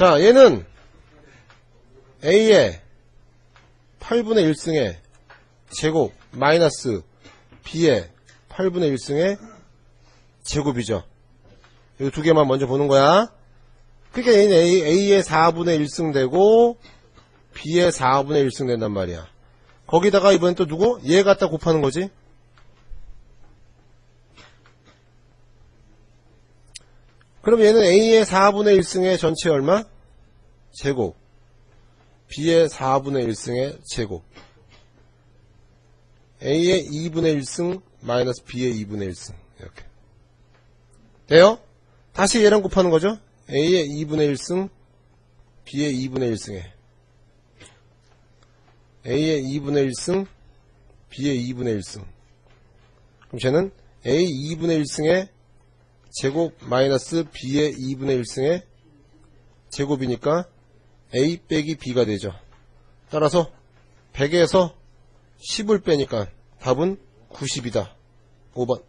자, 얘는 A의 8분의 1승의 제곱 마이너스 B의 8분의 1승의 제곱이죠. 이 두 개만 먼저 보는 거야. 그러니까 A, A의 4분의 1승 되고 B의 4분의 1승 된단 말이야. 거기다가 이번엔 또 누구? 얘 갖다 곱하는 거지. 그럼 얘는 A의 4분의 1승의 전체 얼마? 제곱. B의 4분의 1승의 제곱. A의 2분의 1승 마이너스 B의 2분의 1승. 이렇게. 돼요? 다시 얘랑 곱하는 거죠? A의 2분의 1승, B의 2분의 1승에. A의 2분의 1승, B의 2분의 1승. 그럼 쟤는 A 2분의 1승에 제곱 마이너스 B의 2분의 1승의 제곱이니까 A 빼기 B가 되죠. 따라서 100에서 10을 빼니까 답은 90이다. 5번.